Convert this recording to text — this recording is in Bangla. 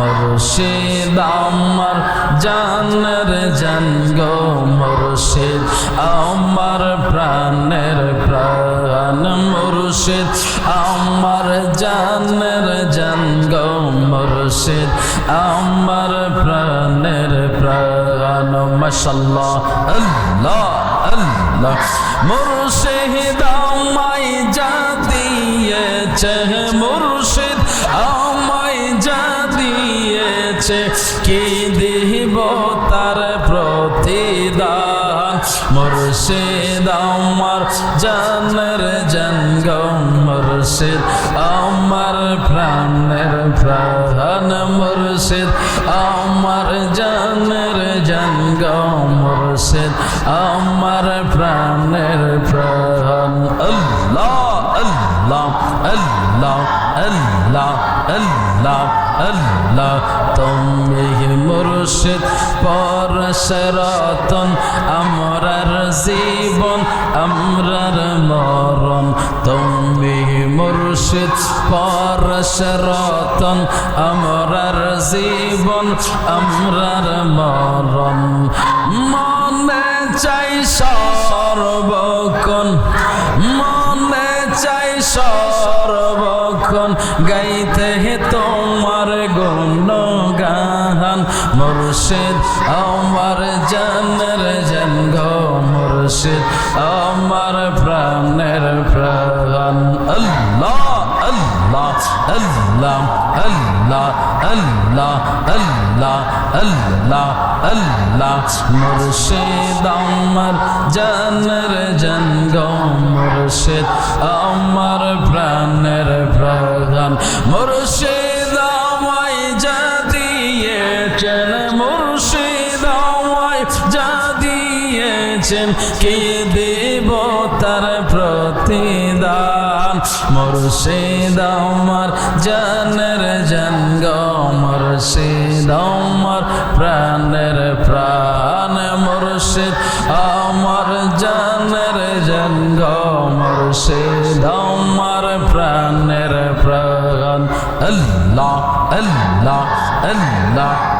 মুর্শিদ, আমার জানের জান গো মুর্শিদ, আমার প্রাণের প্রাণ মুর্শিদ, আমার জানের জান গো মুর্শিদ, আমার প্রাণের প্রাণ মাশাল্লাহ আল্লাহ আল্লাহ, মুর্শিদ আমায় যা দিয়েছে কি দিব তার প্রতিদান মুর্শিদ আমার জানের জঙ্গ মুর্শিদ আমার প্রাণের প্রাণ মুর্শিদ আমার জানের জঙ্গ মুর্শিদ আমার প্রাণের প্রাণ আল্লাহ আল্লাহ আল্লাহ আল্লাহ আল্লাহ আল্লাহ। তুমি মুর্শিদ পরশরতন আমরার জীবন, আমরার মরণ। তুমি মুর্শিদ পরশরতন আমরার জীবন, আমরার মরণ। চাই সর্বক্ষণ গাইতে হে তোমার গুণগান। মুর্শিদ আমার জানের জন মুর্শিদ আমার প্রাণের প্রাণ। আল্লাহ আল্লাহ আল্লাহ আল্লাহ আল্লাহ আল্লাহ আল্লাহ আল্লাহ। মুর্শিদ আমার জানের জন মুর্শিদ দিয়েছেন মুর্শিদায় যা দিয়েছেন? কে দেব তার প্রতিদান? মুর্শিদামার জানের জঙ্গ মুর্শিদামার প্রাণের প্রাণ। মুর্শিদ আমার জানের জঙ্গ মুর্শিদামার প্রাণের প্রাণ। আল্লাহ Allah, Allah.